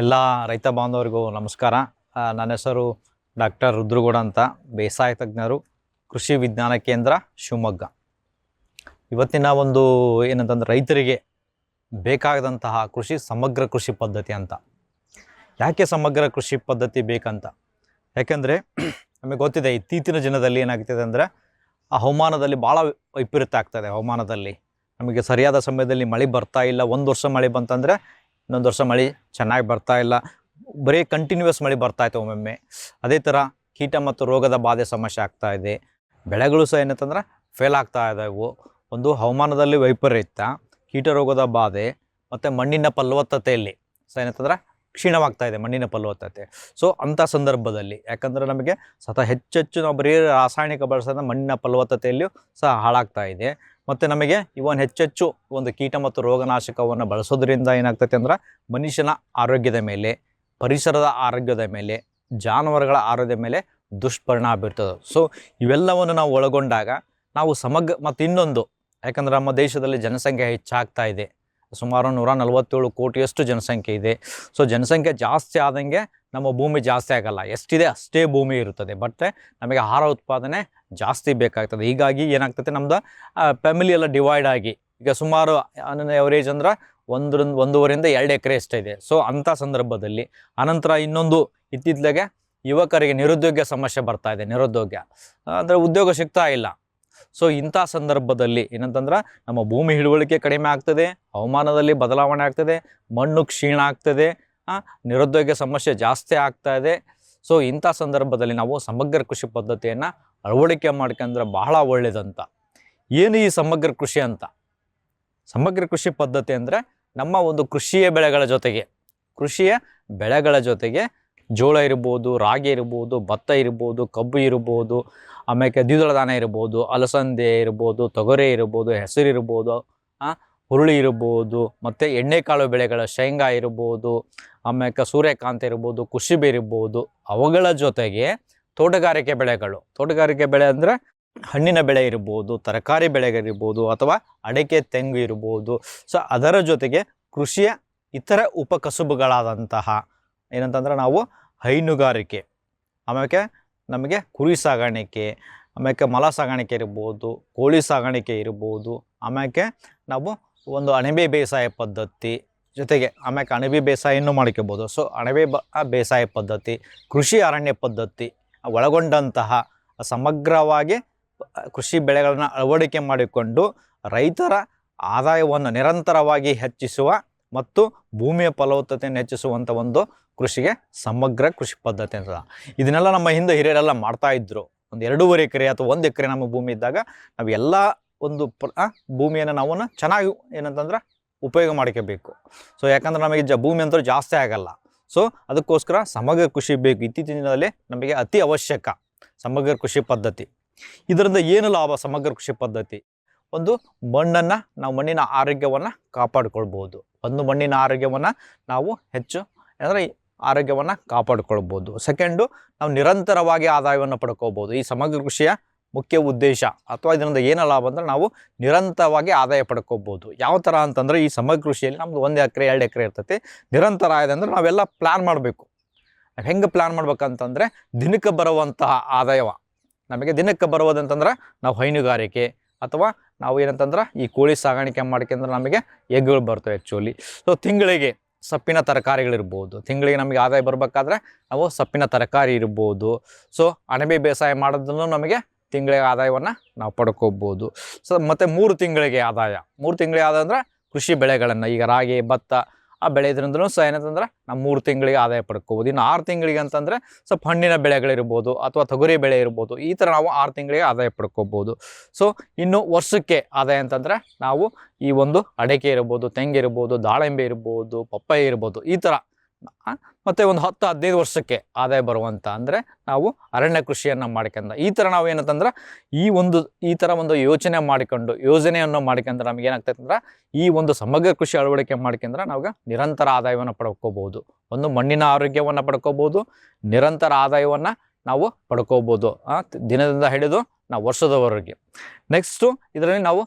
ಎಲ್ಲ ರೈತ ಬಾಂಧವರಿಗೂ ನಮಸ್ಕಾರ. ನನ್ನ ಹೆಸರು ಡಾಕ್ಟರ್ ರುದ್ರಗೌಡ ಅಂತ, ಬೇಸಾಯ ತಜ್ಞರು, ಕೃಷಿ ವಿಜ್ಞಾನ ಕೇಂದ್ರ ಶಿವಮೊಗ್ಗ. ಇವತ್ತಿನ ಒಂದು ಏನಂತಂದ್ರೆ ರೈತರಿಗೆ ಬೇಕಾದಂತಹ ಕೃಷಿ, ಸಮಗ್ರ ಕೃಷಿ ಪದ್ಧತಿ ಅಂತ. ಯಾಕೆ ಸಮಗ್ರ ಕೃಷಿ ಪದ್ಧತಿ ಬೇಕಂತ? ಯಾಕೆಂದರೆ ನಮಗೆ ಗೊತ್ತಿದೆ, ಇತ್ತೀಚಿನ ದಿನದಲ್ಲಿ ಏನಾಗ್ತಿದೆ ಅಂದರೆ ಆ ಹವಾಮಾನದಲ್ಲಿ ಭಾಳ ವೈಪರೀತ್ಯ ಆಗ್ತದೆ ಹವಾಮಾನದಲ್ಲಿ. ನಮಗೆ ಸರಿಯಾದ ಸಮಯದಲ್ಲಿ ಮಳೆ ಬರ್ತಾ ಇಲ್ಲ, ಒಂದು ವರ್ಷ ಮಳೆ ಬಂತಂದರೆ ಇನ್ನೊಂದು ವರ್ಷ ಮಳೆ ಚೆನ್ನಾಗಿ ಬರ್ತಾ ಇಲ್ಲ. ಬರೀ ಕಂಟಿನ್ಯೂಸ್ ಮಳೆ ಬರ್ತಾ ಇತ್ತು ಒಮ್ಮೊಮ್ಮೆ. ಅದೇ ಥರ ಕೀಟ ಮತ್ತು ರೋಗದ ಬಾಧೆ ಸಮಸ್ಯೆ ಆಗ್ತಾ ಇದೆ. ಬೆಳೆಗಳು ಸಹ ಏನಂತಂದ್ರೆ ಫೇಲ್ ಆಗ್ತಾ ಇದ್ದಾವೆ ಒಂದು ಹವಾಮಾನದಲ್ಲಿ ವೈಪರೀತ್ಯ, ಕೀಟ ರೋಗದ ಬಾಧೆ ಮತ್ತು ಮಣ್ಣಿನ ಫಲವತ್ತತೆಯಲ್ಲಿ ಸಹ ಏನಂತಂದ್ರೆ ಕ್ಷೀಣವಾಗ್ತಾ ಇದೆ ಮಣ್ಣಿನ ಫಲವತ್ತತೆ. ಸೊ ಅಂಥ ಸಂದರ್ಭದಲ್ಲಿ, ಯಾಕಂದರೆ ನಮಗೆ ಸತಃ ಹೆಚ್ಚೆಚ್ಚು ನಾವು ಬರೀ ರಾಸಾಯನಿಕ ಬಳಸೋದ್ರಿಂದ ಮಣ್ಣಿನ ಫಲವತ್ತತೆಯಲ್ಲಿಯೂ ಸಹ ಹಾಳಾಗ್ತಾ ಇದೆ. ಮತ್ತು ನಮಗೆ ಇವನ್ ಹೆಚ್ಚೆಚ್ಚು ಒಂದು ಕೀಟ ಮತ್ತು ರೋಗನಾಶಕವನ್ನು ಬಳಸೋದ್ರಿಂದ ಏನಾಗ್ತೈತೆ ಅಂದ್ರೆ, ಮನುಷ್ಯನ ಆರೋಗ್ಯದ ಮೇಲೆ, ಪರಿಸರದ ಆರೋಗ್ಯದ ಮೇಲೆ, ಜಾನುವಾರುಗಳ ಆರೋಗ್ಯದ ಮೇಲೆ ದುಷ್ಪರಿಣಾಮ ಬೀರ್ತದೆ. ಸೊ ಇವೆಲ್ಲವನ್ನು ನಾವು ಒಳಗೊಂಡಾಗ ನಾವು ಸಮಗ್ರ ಮತ್ತು ಇನ್ನೊಂದು ಯಾಕಂದ್ರೆ ನಮ್ಮ ದೇಶದಲ್ಲಿ ಜನಸಂಖ್ಯೆ ಹೆಚ್ಚಾಗ್ತಾ ಇದೆ. ಸುಮಾರು ನೂರ ನಲವತ್ತೇಳು ಕೋಟಿಯಷ್ಟು ಜನಸಂಖ್ಯೆ ಇದೆ. ಸೊ ಜನಸಂಖ್ಯೆ ಜಾಸ್ತಿ ಆದಂಗೆ ನಮ್ಮ ಭೂಮಿ ಜಾಸ್ತಿ ಆಗಲ್ಲ. ಎಷ್ಟಿದೆ ಅಷ್ಟೇ ಭೂಮಿ ಇರುತ್ತದೆ. ಬಟ್ ನಮಗೆ ಆಹಾರ ಉತ್ಪಾದನೆ ಜಾಸ್ತಿ ಬೇಕಾಗ್ತದೆ. ಹೀಗಾಗಿ ಏನಾಗ್ತದೆ ನಮ್ದು ಫ್ಯಾಮಿಲಿ ಎಲ್ಲ ಡಿವೈಡ್ ಆಗಿ, ಈಗ ಸುಮಾರು ಎವರೇಜ್ ಅಂದ್ರೆ ಒಂದರಿಂದ ಒಂದೂವರೆಯಿಂದ ಎರಡು ಎಕರೆ ಇದೆ. ಸೊ ಅಂಥ ಸಂದರ್ಭದಲ್ಲಿ, ಅನಂತರ ಇನ್ನೊಂದು ಇತ್ತಿತ್ತಲಾಗೆ ಯುವಕರಿಗೆ ನಿರುದ್ಯೋಗ ಸಮಸ್ಯೆ ಬರ್ತಾ ಇದೆ, ನಿರುದ್ಯೋಗ. ಅಂದರೆ ಉದ್ಯೋಗ ಸಿಗ್ತಾ ಇಲ್ಲ. ಸೊ ಇಂಥ ಸಂದರ್ಭದಲ್ಲಿ ಏನಂತಂದ್ರೆ ನಮ್ಮ ಭೂಮಿ ಹಿಡುವಳಿಕೆ ಕಡಿಮೆ ಆಗ್ತದೆ, ಹವಾಮಾನದಲ್ಲಿ ಬದಲಾವಣೆ ಆಗ್ತದೆ, ಮಣ್ಣು ಕ್ಷೀಣ ಆಗ್ತದೆ ನಿರುದ್ಯೋಗ ಸಮಸ್ಯೆ ಜಾಸ್ತಿ ಆಗ್ತಾ ಇದೆ. ಸೊ ಇಂಥ ಸಂದರ್ಭದಲ್ಲಿ ನಾವು ಸಮಗ್ರ ಕೃಷಿ ಪದ್ಧತಿಯನ್ನು ಅಳವಡಿಕೆ ಮಾಡ್ಕೊಂಡ್ರೆ ಬಹಳ ಒಳ್ಳೇದಂತ. ಏನು ಈ ಸಮಗ್ರ ಕೃಷಿ ಅಂತ? ಸಮಗ್ರ ಕೃಷಿ ಪದ್ಧತಿ ಅಂದರೆ ನಮ್ಮ ಒಂದು ಕೃಷಿಯ ಬೆಳೆಗಳ ಜೊತೆಗೆ, ಕೃಷಿಯ ಬೆಳೆಗಳ ಜೊತೆಗೆ ಜೋಳ ಇರ್ಬೋದು, ರಾಗಿ ಇರ್ಬೋದು, ಭತ್ತ ಇರ್ಬೋದು, ಕಬ್ಬು ಇರ್ಬೋದು ಆಮೇಲೆ ದ್ವಿದಳ ಧಾನ್ಯ ಇರ್ಬೋದು, ಅಲಸಂದೆ ಇರ್ಬೋದು, ತೊಗರೆ ಇರ್ಬೋದು, ಹೆಸರು ಇರ್ಬೋದು ಹುರುಳಿ ಇರ್ಬೋದು, ಮತ್ತು ಎಣ್ಣೆಕಾಳು ಬೆಳೆಗಳ ಶೇಂಗಾ ಇರ್ಬೋದು ಆಮೇಲೆ ಸೂರ್ಯಕಾಂತಿ ಇರ್ಬೋದು ಕುಶಿಬೆ ಇರ್ಬೋದು, ಅವುಗಳ ಜೊತೆಗೆ ತೋಟಗಾರಿಕೆ ಬೆಳೆಗಳು. ತೋಟಗಾರಿಕೆ ಬೆಳೆ ಅಂದರೆ ಹಣ್ಣಿನ ಬೆಳೆ ಇರ್ಬೋದು, ತರಕಾರಿ ಬೆಳೆಗಳಿರ್ಬೋದು ಅಥವಾ ಅಡಿಕೆ, ತೆಂಗು ಇರ್ಬೋದು. ಸೊ ಅದರ ಜೊತೆಗೆ ಕೃಷಿಯ ಇತರ ಉಪಕಸುಬುಗಳಾದಂತಹ ಏನಂತಂದ್ರೆ ನಾವು ಹೈನುಗಾರಿಕೆ. ಆಮೇಲೆ ನಮಗೆ ಕುರಿ ಸಾಗಾಣಿಕೆ ಆಮೇಲೆ ಮಲ ಸಾಗಾಣಿಕೆ ಇರ್ಬೋದು, ಕೋಳಿ ಸಾಗಾಣಿಕೆ ಇರ್ಬೋದು ಆಮೇಲೆ ನಾವು ಒಂದು ಅಣಬೆ ಬೇಸಾಯ ಪದ್ಧತಿ ಜೊತೆಗೆ ಆಮೇಲೆ ಅಣಬೆ ಬೇಸಾಯನ್ನು ಮಾಡ್ಕೋಬೋದು. ಸೊ ಅಣಬೆ ಬೇಸಾಯ ಪದ್ಧತಿ, ಕೃಷಿ ಅರಣ್ಯ ಪದ್ಧತಿ ಒಳಗೊಂಡಂತಹ ಸಮಗ್ರವಾಗಿ ಕೃಷಿ ಬೆಳೆಗಳನ್ನು ಅಳವಡಿಕೆ ಮಾಡಿಕೊಂಡು ರೈತರ ಆದಾಯವನ್ನು ನಿರಂತರವಾಗಿ ಹೆಚ್ಚಿಸುವ ಮತ್ತು ಭೂಮಿಯ ಫಲವತ್ತತೆಯನ್ನು ಹೆಚ್ಚಿಸುವಂಥ ಒಂದು ಕೃಷಿಗೆ ಸಮಗ್ರ ಕೃಷಿ ಪದ್ಧತಿ ಅಂತ. ಇದನ್ನೆಲ್ಲ ನಮ್ಮ ಹಿಂದೆ ಹಿರಿಯರೆಲ್ಲ ಮಾಡ್ತಾ ಇದ್ರು. ಒಂದು ಎರಡೂವರೆ ಎಕರೆ ಅಥವಾ ಒಂದು ಎಕರೆ ನಮ್ಮ ಭೂಮಿ ಇದ್ದಾಗ ನಾವು ಎಲ್ಲ ಒಂದು ಪ್ರ ಭೂಮಿಯನ್ನು ನಾವು ಚೆನ್ನಾಗಿ ಏನಂತಂದ್ರೆ ಉಪಯೋಗ ಮಾಡ್ಕೋಬೇಕು. ಸೊ ಯಾಕಂದ್ರೆ ನಮಗೆ ಜ, ಭೂಮಿ ಅಂತೂ ಜಾಸ್ತಿ ಆಗಲ್ಲ. ಸೊ ಅದಕ್ಕೋಸ್ಕರ ಸಮಗ್ರ ಕೃಷಿ ಬೇಕು. ಇತ್ತೀಚಿನ ದಿನದಲ್ಲಿ ನಮಗೆ ಅತಿ ಅವಶ್ಯಕ ಸಮಗ್ರ ಕೃಷಿ ಪದ್ಧತಿ. ಇದರಿಂದ ಏನು ಲಾಭ ಸಮಗ್ರ ಕೃಷಿ ಪದ್ಧತಿ? ಒಂದು ಮಣ್ಣನ್ನು ನಾವು ಮಣ್ಣಿನ ಆರೋಗ್ಯವನ್ನು ಕಾಪಾಡಿಕೊಳ್ಬೋದು ಒಂದು ಮಣ್ಣಿನ ಆರೋಗ್ಯವನ್ನು ನಾವು ಹೆಚ್ಚು, ಅಂದರೆ ಆರೋಗ್ಯವನ್ನು ಕಾಪಾಡಿಕೊಳ್ಬೋದು. ಸೆಕೆಂಡು ನಾವು ನಿರಂತರವಾಗಿ ಆದಾಯವನ್ನು ಪಡ್ಕೋಬೋದು ಈ ಸಮಗ್ರ ಕೃಷಿಯ ಮುಖ್ಯ ಉದ್ದೇಶ ಅಥವಾ ಇದರಿಂದ ಏನು ಲಾಭ ಅಂದರೆ ನಾವು ನಿರಂತರವಾಗಿ ಆದಾಯ ಪಡ್ಕೋಬೋದು ಯಾವ ಥರ ಅಂತಂದರೆ ಈ ಸಮಗ್ರ ಕೃಷಿಯಲ್ಲಿ ನಮ್ದು ಒಂದು ಎಕರೆ, ಎರಡು ಎಕರೆ ಇರ್ತೈತಿ. ನಿರಂತರ ಆದಾಯ ಅಂದರೆ ನಾವೆಲ್ಲ ಪ್ಲ್ಯಾನ್ ಮಾಡಬೇಕು. ಹೆಂಗೆ ಪ್ಲ್ಯಾನ್ ಮಾಡ್ಬೇಕಂತಂದರೆ ದಿನಕ್ಕೆ ಬರುವಂತಹ ಆದಾಯವ. ನಮಗೆ ದಿನಕ್ಕೆ ಬರುವುದಂತಂದ್ರೆ ನಾವು ಹೈನುಗಾರಿಕೆ ಅಥವಾ ನಾವು ಏನಂತಂದ್ರೆ ಈ ಕೋಳಿ ಸಾಗಾಣಿಕೆ ಮಾಡ್ಕೊಂಡ್ರೆ ನಮಗೆ ಎಗ್ಗಳು ಬರ್ತವೆ ಆ್ಯಕ್ಚುಲಿ ಸೊ ತಿಂಗಳಿಗೆ ಸೊಪ್ಪಿನ ತರಕಾರಿಗಳಿರ್ಬೋದು. ತಿಂಗಳಿಗೆ ನಮಗೆ ಆದಾಯ ಬರಬೇಕಾದ್ರೆ ನಾವು ಸೊಪ್ಪಿನ ತರಕಾರಿ ಇರ್ಬೋದು. ಸೊ ಅಣಬೆ ಬೇಸಾಯ ಮಾಡೋದನ್ನು ನಮಗೆ ತಿಂಗಳಿಗೆ ಆದಾಯವನ್ನು ನಾವು ಪಡ್ಕೋಬೋದು. ಸೊ ಮತ್ತು ಮೂರು ತಿಂಗಳಿಗೆ ಆದಾಯ. ಮೂರು ತಿಂಗಳಿಗೆ ಆದಾಯ ಅಂದರೆ ಕೃಷಿ ಬೆಳೆಗಳನ್ನು, ಈಗ ರಾಗಿ, ಭತ್ತ ಆ ಬೆಳೆಯೋದ್ರಿಂದಲೂ ಸಹ ಏನಂತಂದ್ರೆ ನಾವು ಮೂರು ತಿಂಗಳಿಗೆ ಆದಾಯ ಪಡ್ಕೋಬೋದು. ಇನ್ನು ಆರು ತಿಂಗಳಿಗೆ ಅಂತಂದರೆ ಸ್ವಲ್ಪ ಹಣ್ಣಿನ ಬೆಳೆಗಳಿರ್ಬೋದು ಅಥವಾ ತೊಗರಿ ಬೆಳೆ ಇರ್ಬೋದು. ಈ ಥರ ನಾವು ಆರು ತಿಂಗಳಿಗೆ ಆದಾಯ ಪಡ್ಕೋಬೋದು. ಸೊ ಇನ್ನು ವರ್ಷಕ್ಕೆ ಆದಾಯ ಅಂತಂದರೆ ನಾವು ಈ ಒಂದು ಅಡಿಕೆ ಇರ್ಬೋದು, ತೆಂಗಿರ್ಬೋದು, ದಾಳಿಂಬೆ ಇರ್ಬೋದು, ಪಪ್ಪಾಯಿ ಇರ್ಬೋದು ಈ ಥರ ಮತ್ತೆ ಒಂದು ಹತ್ತು ಹದಿನೈದು ವರ್ಷಕ್ಕೆ ಆದಾಯ ಬರುವಂಥ ಅಂದರೆ ನಾವು ಅರಣ್ಯ ಕೃಷಿಯನ್ನು ಮಾಡ್ಕೊಂಡ. ಈ ಥರ ನಾವು ಏನಂತಂದ್ರೆ ಈ ಒಂದು, ಈ ಥರ ಒಂದು ಯೋಚನೆ ಮಾಡಿಕೊಂಡು, ಯೋಜನೆಯನ್ನು ಮಾಡ್ಕೊಂಡ್ರೆ ನಮ್ಗೆ ಏನಾಗ್ತೈತೆ ಅಂದ್ರೆ ಈ ಒಂದು ಸಮಗ್ರ ಕೃಷಿ ಅಳವಡಿಕೆ ಮಾಡ್ಕೊಂಡ್ರೆ ನಾವು ನಿರಂತರ ಆದಾಯವನ್ನು ಪಡ್ಕೋಬೋದು. ಒಂದು ಮಣ್ಣಿನ ಆರೋಗ್ಯವನ್ನು ಪಡ್ಕೋಬೋದು, ನಿರಂತರ ಆದಾಯವನ್ನು ನಾವು ಪಡ್ಕೋಬೋದು. ದಿನದಿಂದ ಹಿಡಿದು ನಾವು ವರ್ಷದವರೆಗೆ. ನೆಕ್ಸ್ಟು ಇದರಲ್ಲಿ ನಾವು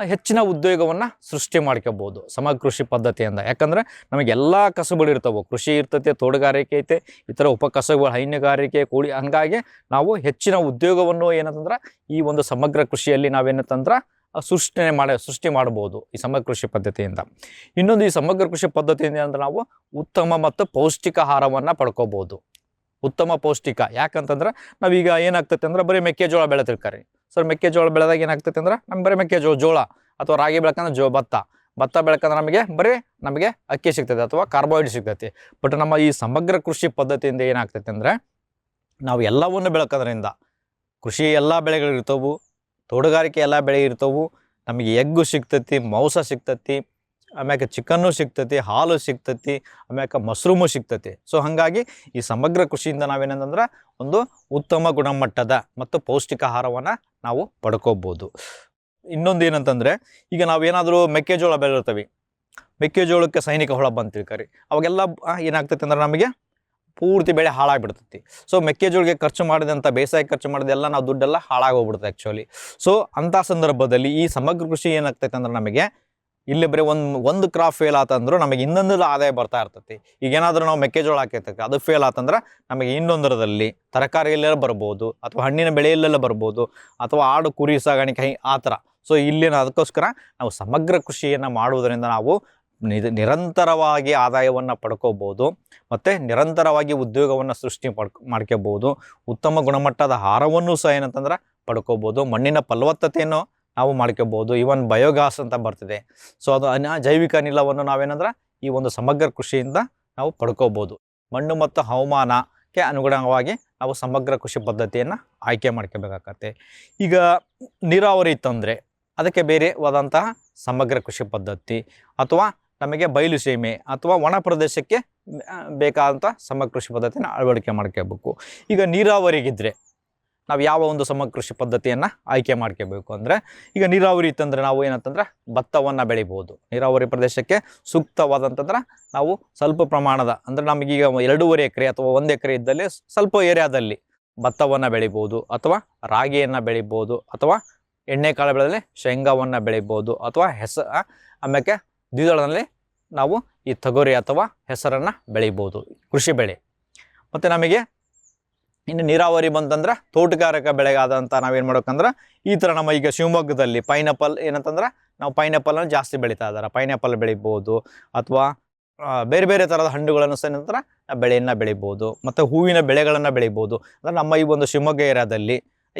ಹೆಚ್ಚಿನ ಉದ್ಯೋಗವನ್ನು ಸೃಷ್ಟಿ ಮಾಡ್ಕೋಬೋದು ಸಮಗ್ರ ಕೃಷಿ ಪದ್ಧತಿಯಿಂದ. ಯಾಕಂದರೆ ನಮಗೆ ಎಲ್ಲ ಕಸುಬುಗಳು ಇರ್ತವೆ. ಕೃಷಿ ಇರ್ತೈತೆ, ತೋಟಗಾರಿಕೆ ಐತೆ, ಇತರ ಉಪಕಸಬುಗಳು ಹೈನುಗಾರಿಕೆ ಕೂಡಿ ಹಂಗಾಗಿ ನಾವು ಹೆಚ್ಚಿನ ಉದ್ಯೋಗವನ್ನು ಏನಂತಂದ್ರೆ ಈ ಒಂದು ಸಮಗ್ರ ಕೃಷಿಯಲ್ಲಿ ನಾವೇನಂತಂದ್ರೆ ಸೃಷ್ಟಿ ಮಾಡಿ, ಸೃಷ್ಟಿ ಮಾಡ್ಬೋದು ಈ ಸಮಗ್ರ ಕೃಷಿ ಪದ್ಧತಿಯಿಂದ. ಇನ್ನೊಂದು ಈ ಸಮಗ್ರ ಕೃಷಿ ಪದ್ಧತಿಯಿಂದ ಅಂದ್ರೆ ನಾವು ಉತ್ತಮ ಮತ್ತು ಪೌಷ್ಟಿಕ ಆಹಾರವನ್ನು ಪಡ್ಕೋಬೋದು. ಉತ್ತಮ ಪೌಷ್ಟಿಕ. ಯಾಕಂತಂದ್ರೆ ನಾವೀಗ ಏನಾಗ್ತೈತೆ ಅಂದ್ರೆ ಬರೀ ಮೆಕ್ಕೆಜೋಳ ಬೆಳೆತಿರ್ತಾರೆ ಸರ್, ಮೆಕ್ಕೆಜೋಳ ಬೆಳೆದಾಗ ಏನಾಗ್ತೈತೆ ಅಂದ್ರೆ, ನಮ್ಗೆ ಬರೀ ಮೆಕ್ಕೆಜೋಳ ಜೋಳ ಅಥವಾ ರಾಗಿ ಬೆಳಕಂದ್ರೆ ಜೋ, ಭತ್ತ. ಭತ್ತ ಬೆಳಕಂದ್ರೆ ನಮಗೆ ಬರೀ ನಮಗೆ ಅಕ್ಕಿ ಸಿಗ್ತದೆ ಅಥವಾ ಕಾರ್ಬೋಹೈಡ್ರೇಟ್ ಸಿಗ್ತೈತಿ. ಬಟ್ ನಮ್ಮ ಈ ಸಮಗ್ರ ಕೃಷಿ ಪದ್ಧತಿಯಿಂದ ಏನಾಗ್ತೈತೆ ಅಂದರೆ, ನಾವು ಎಲ್ಲವನ್ನು ಬೆಳಕೋದ್ರಿಂದ ಕೃಷಿ ಎಲ್ಲ ಬೆಳೆಗಳು ಇರ್ತವು, ತೋಟಗಾರಿಕೆ ಎಲ್ಲ ಬೆಳೆ ಇರ್ತವು, ನಮಗೆ ಎಗ್ಗು ಸಿಗ್ತೈತಿ, ಮಾಂಸ ಸಿಗ್ತೈತಿ ಆಮ್ಯಾಕೆ ಚಿಕನ್ನು ಸಿಗ್ತೈತಿ, ಹಾಲು ಸಿಗ್ತೈತಿ, ಆಮ್ಯಾಕೆ ಮಶ್ರೂಮು ಸಿಗ್ತೈತಿ. ಸೊ ಹಾಗಾಗಿ ಈ ಸಮಗ್ರ ಕೃಷಿಯಿಂದ ನಾವೇನಂತಂದ್ರೆ ಒಂದು ಉತ್ತಮ ಗುಣಮಟ್ಟದ ಮತ್ತು ಪೌಷ್ಟಿಕ ಆಹಾರವನ್ನು ನಾವು ಪಡ್ಕೋಬೋದು. ಇನ್ನೊಂದು ಏನಂತಂದರೆ, ಈಗ ನಾವೇನಾದರೂ ಮೆಕ್ಕೆಜೋಳ ಬೆಳಿರ್ತೀವಿ ಮೆಕ್ಕೆಜೋಳಕ್ಕೆ ಸೈನಿಕ ಹುಳ ತಿಳ್ಕರಿ ಅವಾಗೆಲ್ಲ ಏನಾಗ್ತೈತೆ ಅಂದ್ರೆ ನಮಗೆ ಪೂರ್ತಿ ಬೆಳೆ ಹಾಳಾಗಿಬಿಡ್ತೈತಿ. ಸೊ ಮೆಕ್ಕೆಜೋಳಿಗೆ ಖರ್ಚು ಮಾಡಿದಂಥ ಬೇಸಾಯ ಖರ್ಚು ಮಾಡಿದೆಲ್ಲ ನಾವು ದುಡ್ಡೆಲ್ಲ ಹಾಳಾಗೋಗ್ಬಿಡುತ್ತೆ ಆ್ಯಕ್ಚುಲಿ ಸೊ ಅಂಥ ಸಂದರ್ಭದಲ್ಲಿ ಈ ಸಮಗ್ರ ಕೃಷಿ ಏನಾಗ್ತೈತೆ ಅಂದ್ರೆ ನಮಗೆ ಇಲ್ಲಿ ಬರೀ ಒಂದು ಒಂದು ಕ್ರಾಪ್ ಫೇಲ್ ಆತಂದ್ರೂ ನಮಗೆ ಇನ್ನೊಂದು ಆದಾಯ ಬರ್ತಾ ಇರ್ತೈತಿ. ಈಗ ಏನಾದರೂ ನಾವು ಮೆಕ್ಕೆಜೋಳ ಹಾಕಿರ್ತೈತಿ ಅದು ಫೇಲ್ ಆತಂದ್ರೆ ನಮಗೆ ಇನ್ನೊಂದರದಲ್ಲಿ ತರಕಾರಿಯಲ್ಲೆಲ್ಲ ಬರ್ಬೋದು, ಅಥವಾ ಹಣ್ಣಿನ ಬೆಳೆಯಲ್ಲೆಲ್ಲ ಬರ್ಬೋದು, ಅಥವಾ ಆಡು, ಕುರಿ ಸಾಗಾಣಿಕೆ ಆ ಥರ. ಸೊ ಇಲ್ಲಿನ ಅದಕ್ಕೋಸ್ಕರ ನಾವು ಸಮಗ್ರ ಕೃಷಿಯನ್ನು ಮಾಡುವುದರಿಂದ ನಾವು ನಿರ- ನಿರಂತರವಾಗಿ ಆದಾಯವನ್ನು ಪಡ್ಕೋಬೋದು, ಮತ್ತು ನಿರಂತರವಾಗಿ ಉದ್ಯೋಗವನ್ನು ಸೃಷ್ಟಿ ಪಡ್, ಮಾಡ್ಕೋಬೋದು, ಉತ್ತಮ ಗುಣಮಟ್ಟದ ಆಹಾರವನ್ನು ಸಹ ಏನಂತಂದ್ರೆ ಪಡ್ಕೋಬೋದು, ಮಣ್ಣಿನ ಫಲವತ್ತತೆಯನ್ನು ನಾವು ಮಾಡ್ಕೋಬೋದು. ಇವನ್ ಬಯೋಗ್ಯಾಸ್ ಅಂತ ಬರ್ತಿದೆ. ಸೊ ಅದು ಜೈವಿಕ ಅನಿಲವನ್ನು ನಾವೇನಂದ್ರೆ ಈ ಒಂದು ಸಮಗ್ರ ಕೃಷಿಯಿಂದ ನಾವು ಪಡ್ಕೋಬೋದು. ಮಣ್ಣು ಮತ್ತು ಹವಾಮಾನಕ್ಕೆ ಅನುಗುಣವಾಗಿ ನಾವು ಸಮಗ್ರ ಕೃಷಿ ಪದ್ಧತಿಯನ್ನು ಆಯ್ಕೆ ಮಾಡ್ಕೋಬೇಕಾಗತ್ತೆ. ಈಗ ನೀರಾವರಿ ಇತ್ತಂದರೆ ಅದಕ್ಕೆ ಬೇರೆವಾದಂತಹ ಸಮಗ್ರ ಕೃಷಿ ಪದ್ಧತಿ ಅಥವಾ ನಮಗೆ ಬಯಲು ಸೀಮೆ ಅಥವಾ ಒಣ ಪ್ರದೇಶಕ್ಕೆ ಬೇಕಾದಂಥ ಸಮಗ್ರ ಕೃಷಿ ಪದ್ಧತಿನ ಅಳವಡಿಕೆ ಮಾಡ್ಕೋಬೇಕು. ಈಗ ನೀರಾವರಿಗಿದ್ರೆ ನಾವು ಯಾವ ಒಂದು ಸಮಗ್ರ ಕೃಷಿ ಪದ್ಧತಿಯನ್ನು ಆಯ್ಕೆ ಮಾಡ್ಕೋಬೇಕು ಅಂದರೆ ಈಗ ನೀರಾವರಿ ಇತ್ತಂದ್ರೆ ನಾವು ಏನಂತಂದ್ರೆ ಭತ್ತವನ್ನು ಬೆಳಿಬೋದು. ನೀರಾವರಿ ಪ್ರದೇಶಕ್ಕೆ ಸೂಕ್ತವಾದಂತಂದ್ರೆ ನಾವು ಸ್ವಲ್ಪ ಪ್ರಮಾಣದ ಅಂದರೆ ನಮಗೀಗ ಎರಡೂವರೆ ಎಕರೆ ಅಥವಾ ಒಂದು ಎಕರೆ ಇದ್ದಲ್ಲಿ ಸ್ವಲ್ಪ ಏರಿಯಾದಲ್ಲಿ ಭತ್ತವನ್ನು ಬೆಳಿಬೋದು ಅಥವಾ ರಾಗಿಯನ್ನು ಬೆಳಿಬೋದು ಅಥವಾ ಎಣ್ಣೆಕಾಳು ಬೆಳೆದಲ್ಲಿ ಶೇಂಗಾವನ್ನು ಬೆಳಿಬೋದು ಅಥವಾ ಹೆಸ ಆಮ್ಯಾಕೆ ದ್ವಿದಳದಲ್ಲಿ ನಾವು ಈ ತೊಗರಿ ಅಥವಾ ಹೆಸರನ್ನು ಬೆಳಿಬೋದು ಕೃಷಿ ಬೆಳೆ. ಮತ್ತು ನಮಗೆ ಇನ್ನು ನೀರಾವರಿ ಬಂತಂದ್ರೆ ತೋಟಗಾರಿಕಾ ಬೆಳೆಗಾದಂಥ ನಾವೇನು ಮಾಡ್ಬೇಕಂದ್ರೆ ಈ ಥರ ನಮ್ಮ ಈಗ ಶಿವಮೊಗ್ಗದಲ್ಲಿ ಪೈನಾಪಲ್ ಏನಂತಂದ್ರೆ ನಾವು ಪೈನಾಪಲನ್ನು ಜಾಸ್ತಿ ಬೆಳೀತಾ ಇದ್ದಾರೆ. ಪೈನಾಪಲ್ ಬೆಳಿಬೋದು ಅಥವಾ ಬೇರೆ ಬೇರೆ ಥರದ ಹಣ್ಣುಗಳನ್ನು ಸಹ ನಂತರ ಬೆಳೆಯನ್ನು ಬೆಳಿಬೋದು. ಮತ್ತು ಹೂವಿನ ಬೆಳೆಗಳನ್ನು ಬೆಳಿಬೋದು. ಅಂದರೆ ನಮ್ಮ ಈ ಒಂದು ಶಿವಮೊಗ್ಗ ಏರಿಯಾದಲ್ಲಿ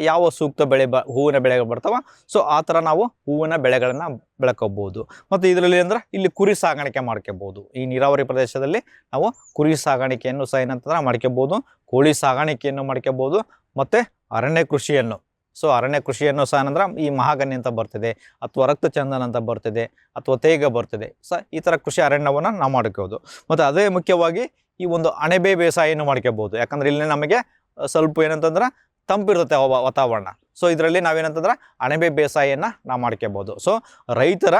ಯಾವ ಸೂಕ್ತ ಬೆಳೆ ಬ, ಹೂವಿನ ಬೆಳೆಗಳು ಬರ್ತಾವ? ಸೊ ಆ ಥರ ನಾವು ಹೂವಿನ ಬೆಳೆಗಳನ್ನು ಬೆಳ್ಕೋಬೋದು. ಮತ್ತು ಇದರಲ್ಲಿ ಅಂದ್ರೆ ಇಲ್ಲಿ ಕುರಿ ಸಾಗಾಣಿಕೆ ಮಾಡ್ಕೋಬೋದು. ಈ ನೀರಾವರಿ ಪ್ರದೇಶದಲ್ಲಿ ನಾವು ಕುರಿ ಸಾಗಾಣಿಕೆಯನ್ನು ಸಹ ಏನಂತಂದ್ರೆ ಮಾಡ್ಕೋಬೋದು, ಕೋಳಿ ಸಾಗಾಣಿಕೆಯನ್ನು ಮಾಡ್ಕೋಬೋದು, ಮತ್ತು ಅರಣ್ಯ ಕೃಷಿಯನ್ನು. ಸೊ ಅರಣ್ಯ ಕೃಷಿಯನ್ನು ಸಹ ಏನಂದ್ರೆ ಈ ಮಹಾಗನಿ ಅಂತ ಬರ್ತಿದೆ, ಅಥವಾ ರಕ್ತಚಂದನ ಅಂತ ಬರ್ತಿದೆ, ಅಥವಾ ತೇಗ ಬರ್ತಿದೆ. ಸ, ಈ ಥರ ಕೃಷಿ ಅರಣ್ಯವನ್ನು ನಾವು ಮಾಡ್ಕೋಬೋದು. ಮತ್ತು ಅದೇ ಮುಖ್ಯವಾಗಿ ಈ ಒಂದು ಅಣೆಬೆ ಬೇಸಾಯವನ್ನು ಮಾಡ್ಕೋಬೋದು. ಯಾಕಂದ್ರೆ ಇಲ್ಲಿ ನಮಗೆ ಸ್ವಲ್ಪ ಏನಂತಂದ್ರೆ ತಂಪಿರುತ್ತೆ ವಾತಾವರಣ. ಸೊ ಇದರಲ್ಲಿ ನಾವೇನಂತಂದ್ರೆ ಅಣಬೆ ಬೇಸಾಯವನ್ನು ನಾವು ಮಾಡ್ಕೋಬೋದು. ಸೊ ರೈತರ